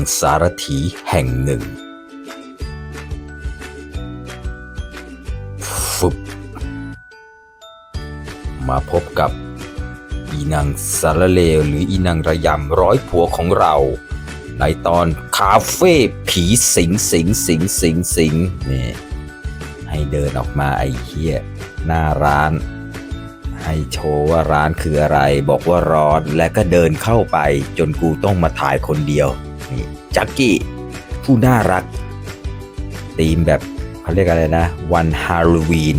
องสารถีแห่งหนึ่งฟึบมาพบกับอีนางสารเลวหรืออีนางระยำร้อยผัวของเรา ในตอนคาเฟ่ผีสิงสิงสิงสิงสิงนี่ให้เดินออกมาไอ้เหี้ยหน้าร้าน ให้โชว์ว่าร้านคืออะไร บอกว่าร้อนและก็เดินเข้าไป จนกูต้องมาถ่ายคนเดียวนี่จักกี้ผู้น่ารักธีมแบบเขาเรียกอะไรนะ วันฮาโลวีน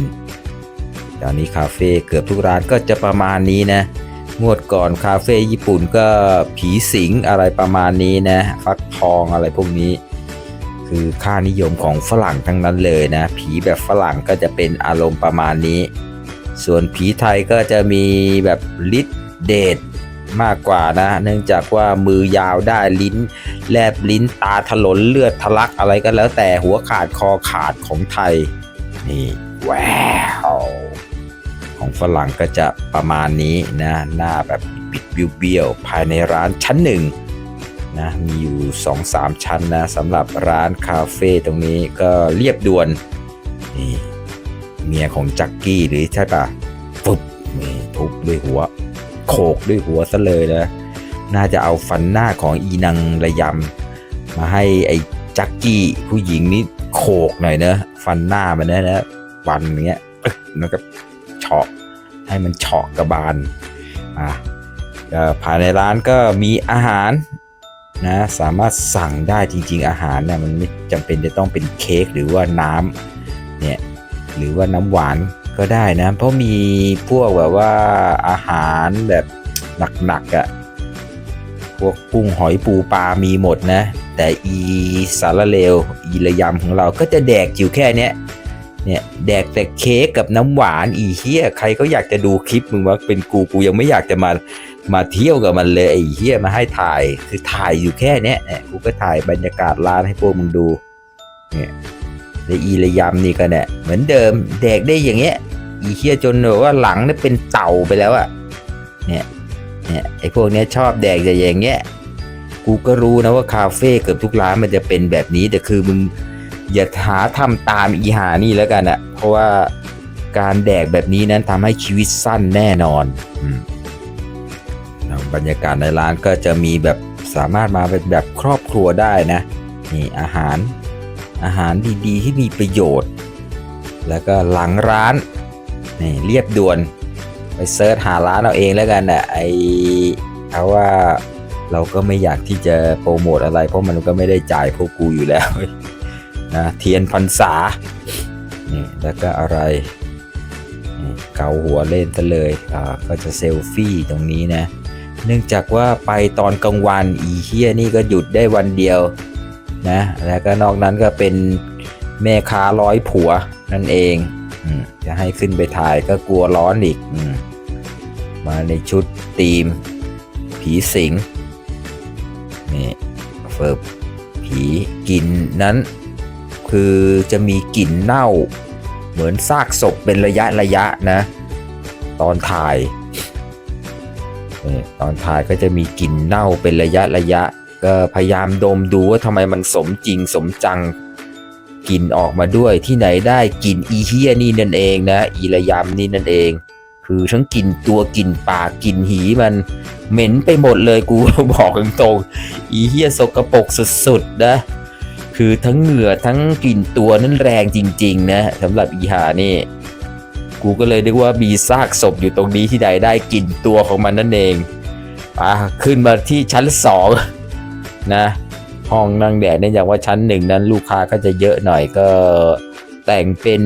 ตอนนี้คาเฟ่เกือบทุกร้านก็จะประมาณนี้นะงวดก่อนคาเฟ่ญี่ปุ่นก็ผีสิงอะไรประมาณนี้นะฟักทองอะไรพวกนี้ คือค่านิยมของฝรั่งทั้งนั้นเลยนะ ผีแบบฝรั่งก็จะเป็นอารมณ์ประมาณนี้ ส่วนผีไทยก็จะมีแบบฤทธิ์เดชมากกว่านะ เนื่องจากว่ามือยาวได้ลิ้น แลบลิ้นตาถลนเลือดทะลักอะไรก็แล้วแต่หัวขาดคอขาดของไทย นี่แววของฝรั่งก็จะประมาณนี้นะ หน้าแบบบิดเบี้ยวภายในร้านชั้นหนึ่งนะมีอยู่ 2-3 ชั้นนะสำหรับร้านคาเฟ่ตรงนี้ก็เรียบด่วนนี่ เมียของจักกี้หรือใช่ปะฟึบนี่ทุบด้วยหัว โขกด้วยหัวซะเลยนะน่าจะเอาฟันหน้าของอีนังระยำมาให้ไอ้จักกี้ผู้หญิงนี่โขกหน่อยเนะฟันหน้ามันนะนะฟันอย่างเงี้ยแล้วก็เฉาะให้มันเฉาะกระบาลอะภายในร้านก็มีอาหารนะสามารถสั่งได้จริง ๆ อาหารเนี่ยมันไม่จำเป็นจะต้องเป็นเค้กหรือว่าน้ำเนี่ย หรือว่าน้ำหวานก็ได้นะ เพราะมีพวกแบบว่าอาหารแบบหนักๆอะ่ะพวกกุ้งหอยปูปลามีหมดนะ แต่อีสารเลวอีระยำของเราก็จะแดกอยู่แค่เนี้ยเนี่ยแดกแต่เค้กกับน้ำหวานอีเฮียใครก็อยากจะดูคลิปมึงว่าเป็นกูกูยังไม่อยากจะมามาเที่ยวกับมันเลยไอ้เฮียมาให้ถ่ายคือถ่ายอยู่แค่เนี้ยกูก็ถ่ายบรรยากาศร้านให้พวกมึงดูเนี่ย และอีระยำนี่ก็เนี่ยเหมือนเดิมแดกได้อย่างเงี้ย อีเคียจนแบบว่าหลังเนี่ยเป็นเต่าไปแล้วอะเนี่ยเนี่ยไอพวกเนี้ยชอบแดกแต่อย่างเงี้ยกูก็รู้นะว่าคาเฟ่เกือบทุกร้านมันจะเป็นแบบนี้แต่คือมึงอย่าหาทำตามอีหานี่แล้วกันอะเพราะว่าการแดกแบบนี้นั้นทำให้ชีวิตสั้นแน่นอนอบรรยากาศในร้านก็จะมีแบบสามารถมาเป็นแบบครอบครัวได้นะนี่อาหาร อาหารดีๆ ที่มีประโยชน์ แล้วก็หลังร้านนี่เรียบด่วน ไปเซิร์ชหาร้านเอาเองแล้วกันนะไอเอาว่าเราก็ไม่อยากที่จะโปรโมทอะไร เพราะมันก็ไม่ได้จ่ายพวกกูอยู่แล้วนะเทียนพรรษานี่แล้วก็อะไรเกาหัวเล่นซะเลยอ่าก็จะเซลฟี่ตรงนี้นะ เนื่องจากว่าไปตอนกลางวันอีเฮียนี่ก็หยุดได้วันเดียว นะ แล้วก็นอกนั้นก็เป็นแม่ค้าร้อยผัวนั่นเองอจะให้ขึ้นไปถ่ายก็กลัวร้อนอีกอมมาในชุดธีม ผีสิง นี่เฟิบผีกลิ่นนั้น คือจะมีกลิ่นเน่า เหมือนซากศพเป็นระยะระยะนะ ตอนถ่ายตอนถ่ายก็จะมีกลิ่นเน่าเป็นระยะระยะ พยายามดมดูว่าทำไมมันสมจริงสมจังกลิ่นออกมาด้วยที่ไหนได้กลิ่นอีเฮียนี่นั่นเองนะ อีระยำนี่นั่นเอง คือทั้งกลิ่นตัวกลิ่นปากกลิ่นหีมันเหม็นไปหมดเลยกูบอกตรงๆอีเฮียสกปรกสุดๆนะคือทั้งเหงื่อทั้งกลิ่นตัวนั้นแรงจริง ๆ นะสำหรับอีหานี่ กูก็เลยนึกว่ามีซากศพอยู่ตรงนี้ที่ใดได้กลิ่นตัวของมันนั่นเองอะขึ้นมาที่ชั้นสอง นะห้องนั่งแดดเนื่องจากว่าชั้นหนึ่งนั้นลูกค้าก็จะเยอะหน่อยก็แต่งเป็น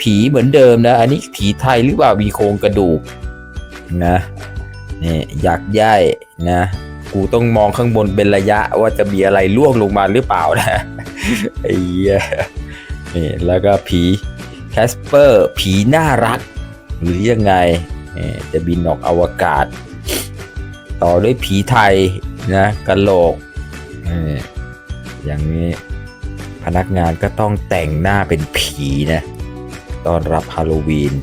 ผีเหมือนเดิมนะ อันนี้ผีไทยหรือเปล่ามีโครงกระดูกนะนี่อยากย่ายนะ กูต้องมองข้างบนเป็นระยะว่าจะมีอะไรล่วงลงมาหรือเปล่านะไอ้เหี้ยนี่แล้วก็ผีแคสเปอร์ผีน่ารัก หรือยังไงนี่จะบินออกอวกาศ ต่อด้วยผีไทยนะกะโหลก นี่อย่างนี้พนักงานก็ต้องแต่งหน้าเป็นผีนะตอนรับฮาโลวีน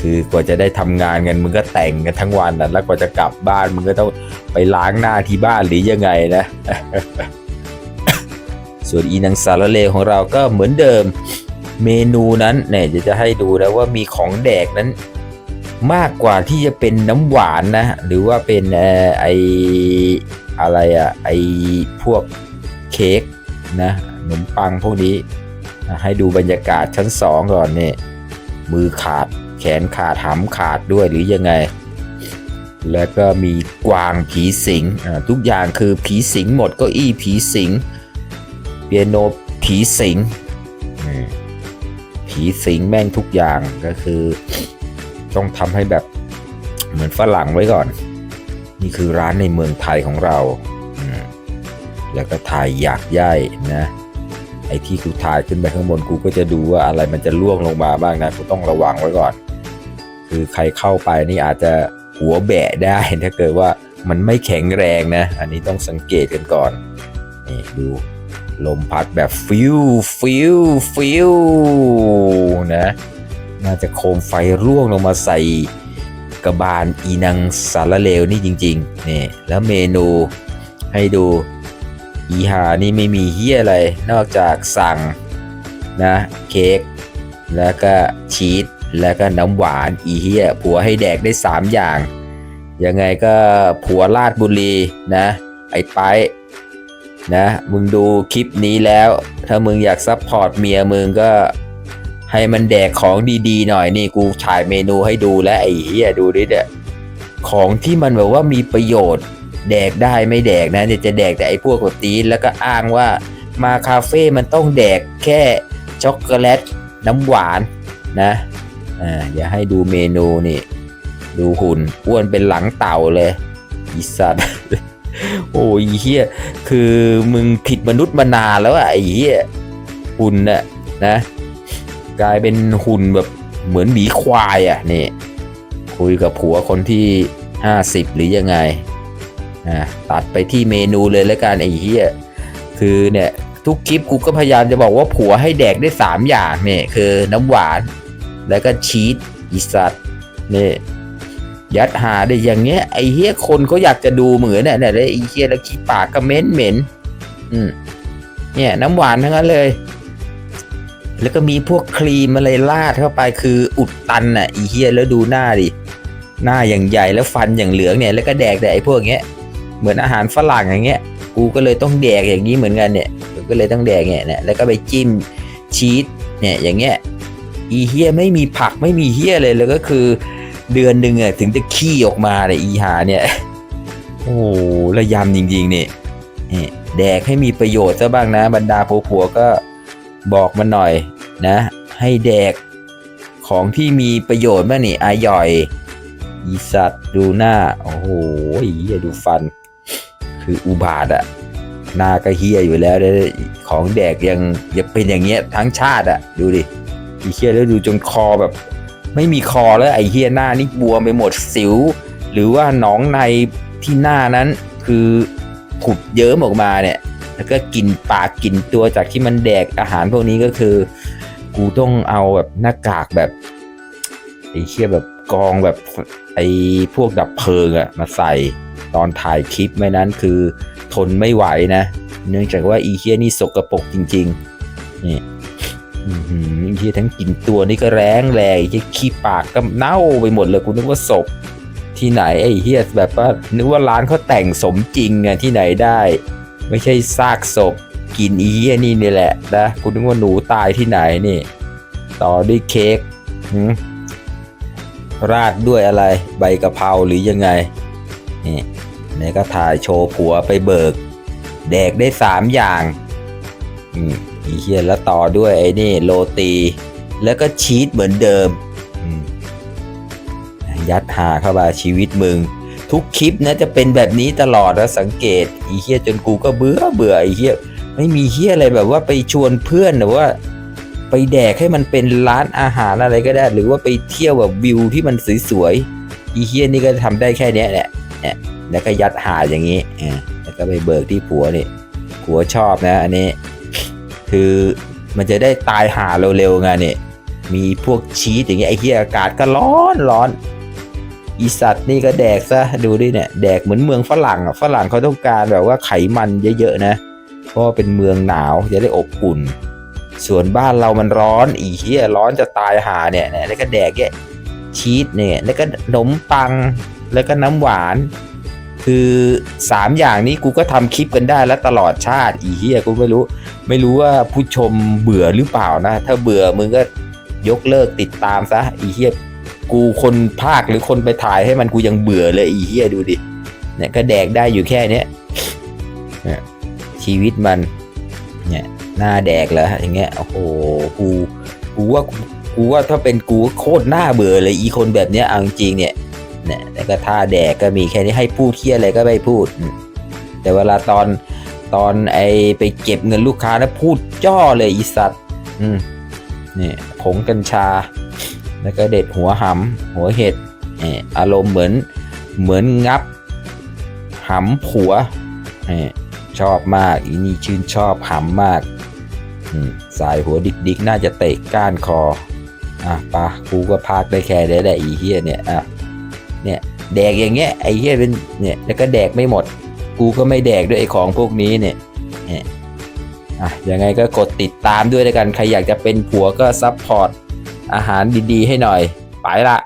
คือกว่าจะได้ทำงานกันมึงก็แต่งกันทั้งวันนะแล้วกว่าจะกลับบ้านมึงก็ต้องไปล้างหน้าที่บ้านหรือยังไงนะ ส่วนอีนังสารเลวของเราก็เหมือนเดิม เมนูนั้นเนี่ยจะจะให้ดูนะว่ามีของแดกนั้น มากกว่าที่จะเป็นน้ำหวานนะ หรือว่าเป็นอไออะไรอะไอพวกเค้กนะขนมปังพวกนี้ ให้ดูบรรยากาศชั้นสองก่อนเนี่ยมือขาดแขนขาดหำขาดด้วยหรือยังไง แล้วก็มีกวางผีสิงทุกอย่างคือผีสิงหมดก็อี้ผีสิงเปียโนผีสิงผีสิงแม่งทุกอย่างก็คือ ต้องทำให้แบบเหมือนฝรั่งไว้ก่อน นี่คือร้านในเมืองไทยของเราอืมแล้วก็ถ่ายอยากย่ายนะไอ้ที่กูถ่ายขึ้นไปข้างบนกูก็จะดูว่าอะไรมันจะล่วงลงมาบ้างนะกูต้องระวังไว้ก่อน คือใครเข้าไปนี่อาจจะหัวแบะได้ถ้าเกิดว่ามันไม่แข็งแรงนะ อันนี้ต้องสังเกตกันก่อนนี่ดูลมพัดแบบฟิวฟิวฟิวนะ น่าจะโคมไฟร่วงลงมาใส่กระบาลอีนังสารเลวนี่จริงๆนี่แล้วเมนูให้ดูอีหานี่ไม่มีเฮียอะไร นอกจากสั่งนะเค้กแล้วก็ชีสแล้วก็น้ำหวานอีเฮียผัวให้แดกได้ 3 อย่าง ยังไงก็ผัวลาดบุรีนะ ไอ้ไปนะ มึงดูคลิปนี้แล้ว ถ้ามึงอยากซัพพอร์ตเมียมึงก็ ให้มันแดกของดีๆหน่อยนี่กูถ่ายเมนูให้ดูแล้วไอ้เหี้ยดูดิเนี่ยของที่มันแบบว่ามีประโยชน์ แดกได้ไม่แดกนะเนี่ยจะแดกแต่ไอ้พวกแบบนี้แล้วก็อ้างว่ามาคาเฟ่มันต้องแดกแค่ช็อกโกแลตน้ำหวานนะอ่าอย่าให้ดูเมนูนี่ ดูหุ่นอ้วนเป็นหลังเต่าเลยอีสัตว์โอ้ยเฮียคือมึงผิดมนุษย์มานานแล้วอะไอ้เฮียหุ่นน่ะนะ กลายเป็นหุ่นแบบเหมือนหมีควายอะนี่คุยกับผัวคนที่ 50 หรือยังไงอ่าตัดไปที่เมนูเลยแล้วกันไอ้เหี้ยคือเนี่ยทุกคลิปกูก็พยายามจะบอกว่าผัวให้แดกได้ 3 อย่างเนี่ยคือน้ำหวาน แล้วก็ชีสอีสัตว์นี่ยัดหาได้อย่างเงี้ยไอ้เหี้ยคนเขาอยากจะดูเหมือนเนี่ยเนี่ยแล้วไอ้เหี้ยแล้วขี้ปากก็เหม็นเหม็นอืมเนี่ยน้ำหวานทั้งนั้นเลย แล้วก็มีพวกครีมอะไรราดเข้าไปคืออุดตันอะอีเฮียแล้วดูหน้าดิหน้าอย่างใหญ่แล้วฟันอย่างเหลืองเนี่ยแล้วก็แดกแต่ไอ้พวกเงี้ยเหมือนอาหารฝรั่งอย่างเงี้ย กูก็เลยต้องแดกอย่างนี้เหมือนกันเนี่ยก็เลยต้องแดกเนี่ยแล้วก็ไปจิ้มชีสเนี่ยอย่างเงี้ยอีเฮียไม่มีผักไม่มีเฮียเลยแล้วก็คือเดือนหนึ่งอะถึงจะขี้ออกมาเลยอีหาเนี่ยโอ้โหระยำจริงๆเนี่ยแดกให้มีประโยชน์ซะบ้างนะ บรรดาผัวๆก็ บอกมาหน่อยนะ ให้แดกของที่มีประโยชน์บ้างนี่อาย่อยอีสัตว์ดูหน้า โอ้โหเฮียดูฟัน คืออุบาทอะหน้าก็เฮียอยู่แล้วแล้วของแดกยังยังเป็นอย่างเงี้ยทั้งชาติอะดูดิอีเฮียแล้วดูจนคอแบบ ไม่มีคอแล้วไอเฮียหน้านี่บวมไปหมดสิว หรือว่าหนองในที่หน้านั้นคือผุดเยิ้มออกมาเนี่ย แล้วก็กินปากกินตัวจากที่มันแดกอาหารพวกนี้ก็คือ กูต้องเอาแบบหน้ากากแบบไอ้เชี่ยแบบกองแบบไอ้พวกดับเพลิงอะมาใส่ตอนถ่ายคลิปไม่นั้นคือทนไม่ไหวนะ เนื่องจากว่าอีเคียนี่สกรปรกจริงๆนี่อีเคียทั้งกลินตัวนี่ก็แรงแรงไอ้เหี้ยขี้ปากก็เน่าไปหมดเลยกูนึกว่าศพที่ไหนไอ้เฮียแบบว่านึกว่าร้านเขาแต่งสมจริงอะที่ไหนได้ ไม่ใช่ซากศพกินอีเหี้นี่นี่แหละนะคุณนึกว่าหนูตายที่ไหนนี่ ต่อด้วยเค้กราดด้วยอะไรใบกะเพราหรือยังไง นี่นี่ก็ถ่ายโชว์ผัวไปเบิก แดกได้สามอย่างอืมอีเหี้ยแล้วต่อด้วยไอ้นี่โรตี แล้วก็ชีสเหมือนเดิมมยัดหาเข้ามาชีวิตมึง ทุกคลิปนะจะเป็นแบบนี้ตลอดนะสังเกตอีเฮียจนกูก็เบื่อเบื่อไอเฮียไม่มีเฮียอะไรแบบว่าไปชวนเพื่อนหรือว่า ไปแดกให้มันเป็นร้านอาหารอะไรก็ได้ หรือว่าไปเที่ยวแบบวิวที่มันสวยๆอีเฮียนี่ก็ทำได้แค่เนี้ยแหละเนี่ยแล้วก็ยัดหาอย่างนี้แล้วก็ไปเบิกที่ผัวนี่ผัวชอบนะ อันนี้ คือมันจะได้ตายหาเร็วๆไงเนี่ยมีพวกชีสอย่างเงี้ยไอเฮียอากาศก็ร้อนร้อน อีสัตว์นี่ก็แดกซะดูดิเนี่ยแดกเหมือนเมืองฝรั่งอะฝรั่งเขาต้องการแบบว่าไขมันเยอะๆนะ เพราะเป็นเมืองหนาวจะได้อบอุ่น ส่วนบ้านเรามันร้อน อีเหี้ยร้อนจะตายหาเนี่ยเนี่ยแล้วก็แดกเนี่ยชีสเนี่ยแล้วก็ขนมปังแล้วก็น้ำหวาน คือสามอย่างนี้กูก็ทำคลิปกันได้แล้วตลอดชาติอีเหี้ยกูไม่รู้ ไม่รู้ว่าผู้ชมเบื่อหรือเปล่านะ ถ้าเบื่อมึงก็ยกเลิกติดตามซะอีเหี้ย กูคนภาคหรือคนไปถ่ายให้มันกูยังเบื่อเลยอีเหี้ยดูดิเนี่ยก็แดกได้อยู่แค่เนี้ยชีวิตมันเนี่ยหน้าแดกแล้วอย่างเงี้ยโอ้โหกูกูว่ากูว่าถ้าเป็นกูโคตรหน้าเบื่อเลยอีคนแบบเนี้ยเอาจริงเนี่ยเนี่ยแล้วก็ท่าแดกก็มีแค่นี้ให้พูดเที่ยอะไรก็ไม่พูด แต่เวลาตอนตอนไอไปเก็บเงินลูกค้านะพูดจ้อเลยอีสัตว์อืมนี่ผงกัญชา แล้วก็เด็ดหัวหำหัวเห็ดอารมณ์เหมือนเหมือนงับหำผัวชอบมากอีนี่ชื่นชอบหำมากสายหัวดิกๆ น่าจะเตะก้านคออะปะกูก็พากได้แค่ได้แหละอีเฮียเนี่ยอะเนี่ยแดกอย่างเงี้ยไอ้เฮียเป็นเนี่ยแล้วก็แดกไม่หมด กูก็ไม่แดกด้วยไอ้ของพวกนี้เนี่ยเนี่ยอะยังไงก็กดติดตามด้วยแล้วกันใครอยากจะเป็นผัวก็ซัพพอร์ต อาหารดีๆ ให้หน่อย ไปละ